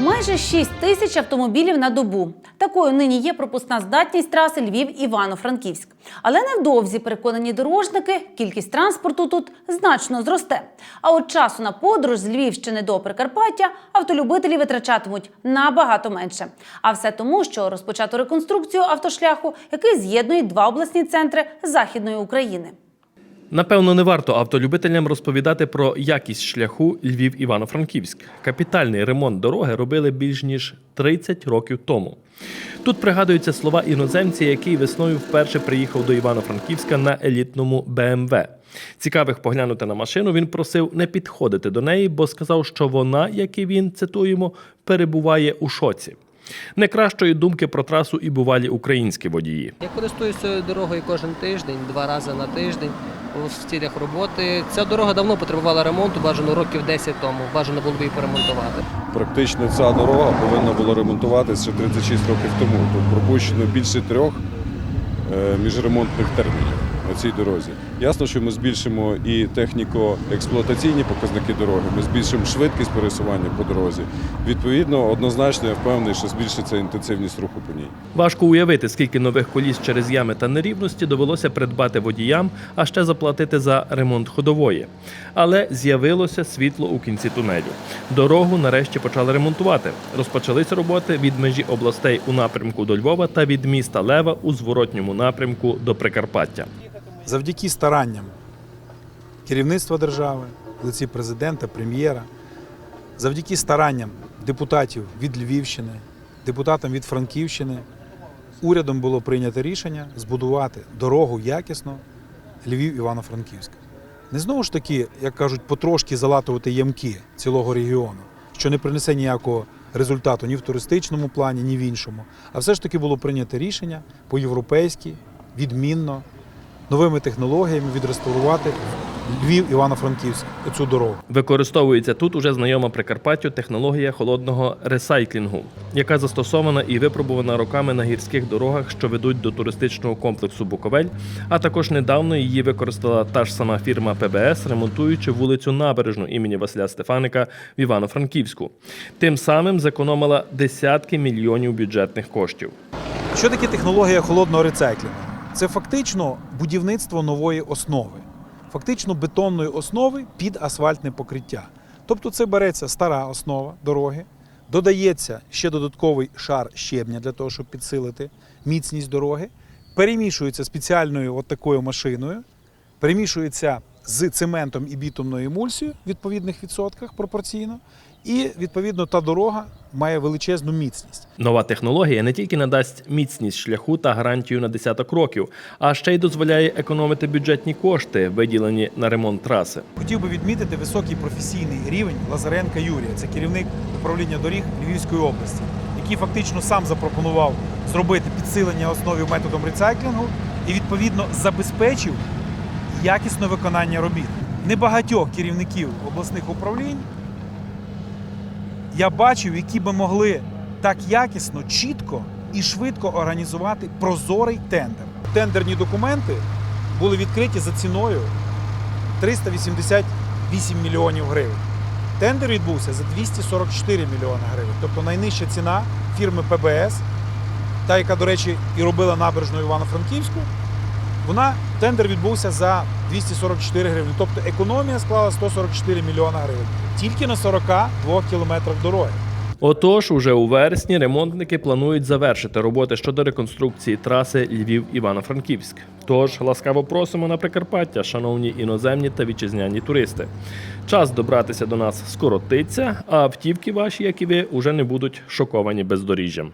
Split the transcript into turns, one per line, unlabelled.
Майже 6 тисяч автомобілів на добу. Такою нині є пропускна здатність траси Львів-Івано-Франківськ. Але невдовзі переконані дорожники, кількість транспорту тут значно зросте. А от часу на подорож з Львівщини до Прикарпаття автолюбителі витрачатимуть набагато менше. А все тому, що розпочато реконструкцію автошляху, який з'єднує два обласні центри Західної України.
Напевно, не варто автолюбителям розповідати про якість шляху Львів-Івано-Франківськ. Капітальний ремонт дороги робили більш ніж 30 років тому. Тут пригадуються слова іноземця, який весною вперше приїхав до Івано-Франківська на елітному БМВ. Цікавих поглянути на машину він просив не підходити до неї, бо сказав, що вона, як і він цитуємо, перебуває у шоці. Не кращої думки про трасу і бувалі українські водії.
Я користуюся цією дорогою кожен тиждень, два рази на тиждень в цілях роботи. Ця дорога давно потребувала ремонту, бажано років 10 тому. Бажано було б її поремонтувати.
Практично ця дорога повинна була ремонтуватися ще 36 років тому. Тут пропущено більше трьох е, міжремонтних термінів на цій дорозі. Ясно, що ми збільшимо і техніко-експлуатаційні показники дороги, ми збільшимо швидкість пересування по дорозі. Відповідно, однозначно я впевнений, що збільшиться інтенсивність руху по ній.
Важко уявити, скільки нових коліс через ями та нерівності довелося придбати водіям, а ще заплатити за ремонт ходової. Але з'явилося світло у кінці тунелю. Дорогу нарешті почали ремонтувати. Розпочались роботи від межі областей у напрямку до Львова та від міста Лева у зворотньому напрямку до Прикарпаття.
Завдяки старанням керівництва держави, лиці президента, прем'єра, завдяки старанням депутатів від Львівщини, депутатам від Франківщини, урядом було прийнято рішення збудувати дорогу якісно Львів-Івано-Франківськ. Не знову ж таки, як кажуть, потрошки залатувати ямки цілого регіону, що не принесе ніякого результату ні в туристичному плані, ні в іншому. А все ж таки було прийнято рішення по-європейськи, відмінно, новими технологіями відреставрувати Львів Івано-Франківськ цю дорогу.
Використовується тут уже знайома Прикарпаттю технологія холодного ресайклінгу, яка застосована і випробувана роками на гірських дорогах, що ведуть до туристичного комплексу Буковель. А також недавно її використала та ж сама фірма ПБС, ремонтуючи вулицю Набережну імені Василя Стефаника в Івано-Франківську. Тим самим зекономила десятки мільйонів бюджетних коштів.
Що таке технологія холодного рецайклінгу? Це фактично будівництво нової основи, фактично бетонної основи під асфальтне покриття. Тобто це береться стара основа дороги, додається ще додатковий шар щебня для того, щоб підсилити міцність дороги, перемішується спеціальною от такою машиною, перемішується з цементом і бітумною емульсією в відповідних відсотках пропорційно, і відповідно та дорога має величезну міцність.
Нова технологія не тільки надасть міцність шляху та гарантію на десяток років, а ще й дозволяє економити бюджетні кошти, виділені на ремонт траси.
Хотів би відмітити високий професійний рівень Лазаренка Юрія. Це керівник управління доріг Львівської області, який фактично сам запропонував зробити підсилення основі методом рецайклінгу і відповідно забезпечив якісне виконання робіт. Небагатьох керівників обласних управлінь я бачив, які би могли так якісно, чітко і швидко організувати прозорий тендер. Тендерні документи були відкриті за ціною 388 мільйонів гривень. Тендер відбувся за 244 мільйони гривень. Тобто найнижча ціна фірми ПБС, та, яка, до речі, і робила набережну Івано-Франківську, вона тендер відбувся за 244 гривні. Тобто економія склала 144 мільйона гривень тільки на 42 кілометрах дороги.
Отож, уже у вересні ремонтники планують завершити роботи щодо реконструкції траси Львів-Івано-Франківськ. Тож ласкаво просимо на Прикарпаття, шановні іноземні та вітчизняні туристи. Час добратися до нас скоротиться, а автівки ваші, як і ви, уже не будуть шоковані бездоріжжям.